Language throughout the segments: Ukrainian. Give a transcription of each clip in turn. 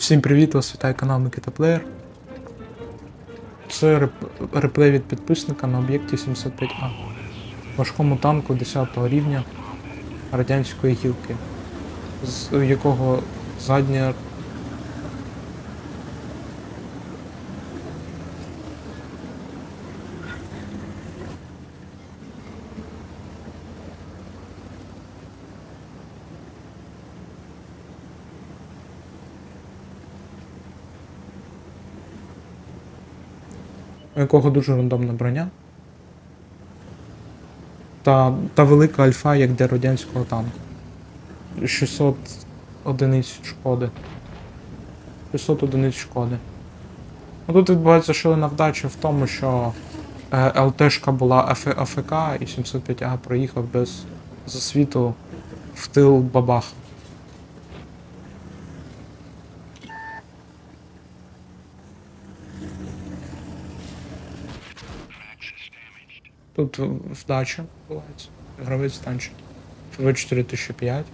Всім привіт, вас вітає канал Микита Плеєр. Це реп- реплей від підписника на об'єкті 75А. Важкому танку 10 рівня радянської гілки, з якого задня якого дуже рандомна броня. Та, та велика альфа, як для радянського танку. 600 одиниць шкоди. 600 одиниць шкоди. Ну, тут відбувається шалена вдача в тому, що е, ЛТшка була АФ, АФК і 705А проїхав без засвіту в тил бабах. Тут вдача відбувається. Гравець танчить. ФВ 4005.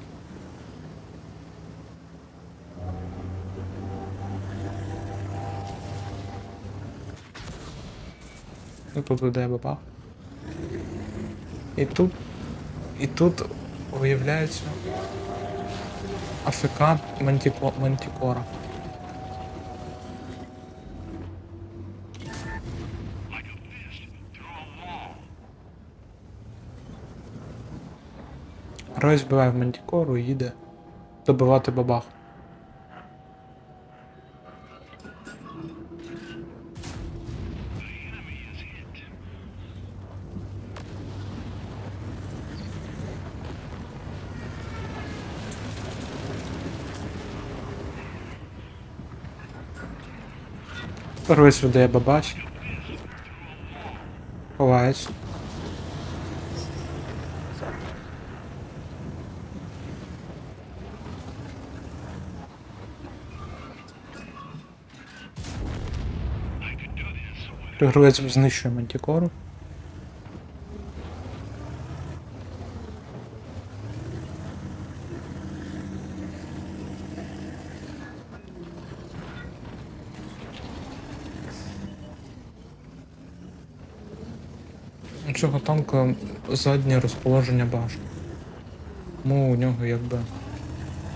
І тут веде баба. І тут. І тут виявляється АФК Мантіко, Мантікора. Герой збиває в Мантікору і їде добивати бабах. Герой видає бабач. Ховається. Гравець знищує мантікору. Цього танка заднє розположення башни. Тому у нього якби.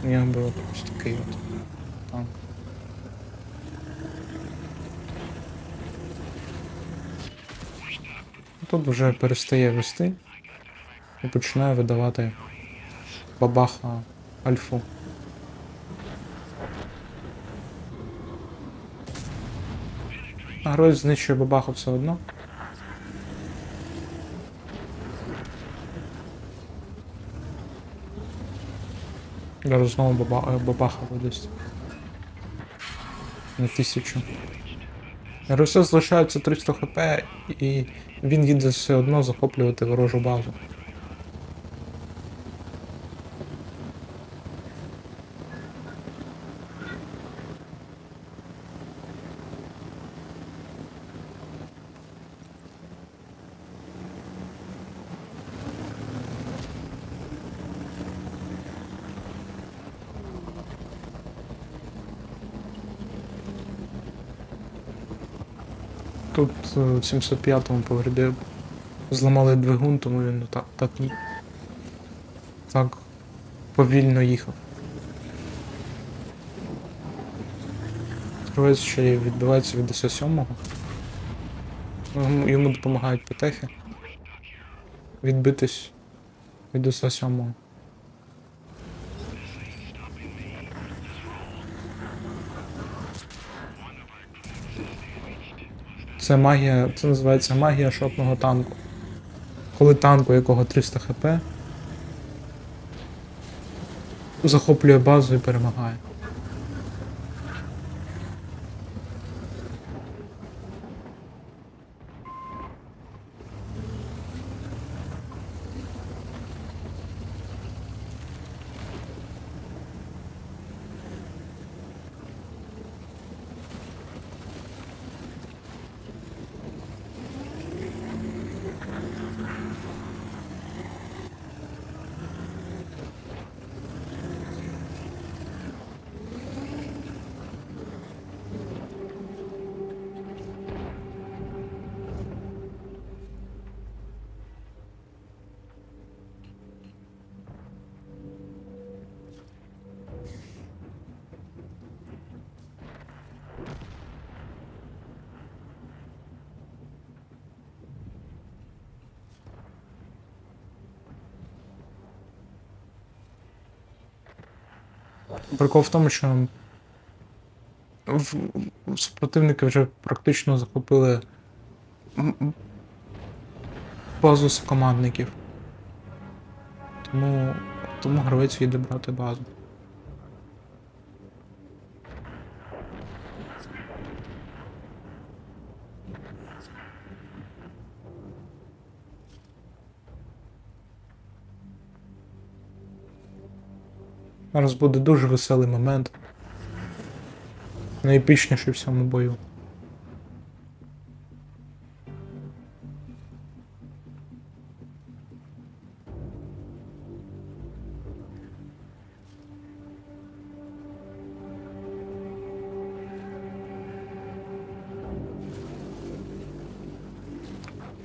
Нього ось такий от танк. Тут вже перестає вести і починає видавати бабаха альфу. А герой знищує бабаху все одно. Зараз знову баба, бабаха видасть. На тисячу. Руся залишається 300 хп, і він їде все одно захоплювати ворожу базу. Тут е, в 705-му повредив. Зламали двигун, тому він так, так, так повільно їхав. Кривець ще відбивається від СС-7. Йому- допомагають петехи. Відбитись від СС-7. Це магія, це називається магія шотного танку. Коли танк, у якого 300 хп, захоплює базу і перемагає. Прикол в тому, що супротивники вже практично захопили базу з командників. Тому, тому гравець їде брати базу. Зараз буде дуже веселий момент. Найепічніший в цьому бою.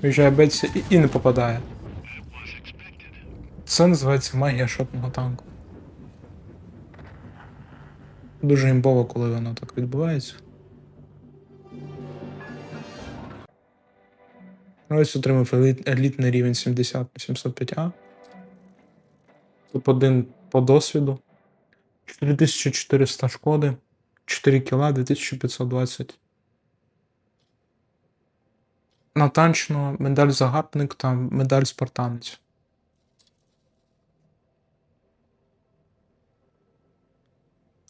Виїжджає Бетсі і, і не попадає. Це називається магія шотного танку. Дуже імбово, коли воно так відбувається. Ось отримав еліт, елітний рівень 70 на 705А. Топ-1 по досвіду. 4400 шкоди. 4 кіла 2520. Натанчено медаль загадник та медаль спартанець.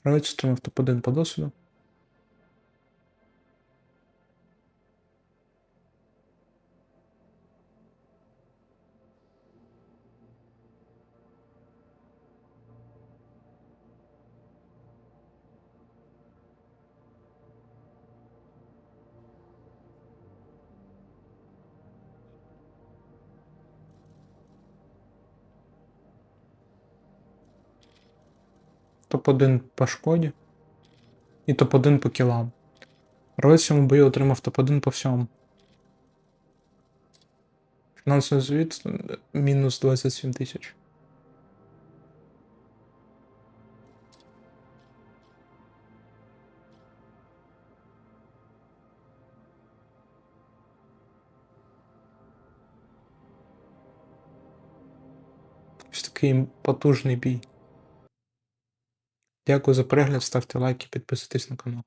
Гравець отримав топ-1 по досвіду. Топ-1 по шкоді. І топ-1 по кілам. Гравець в цьому бою отримав топ-1 по всьому. Фінансовий звіт мінус 27 тисяч. Такий потужний бій. Дякую за перегляд, ставте лайки, підписуйтесь на канал.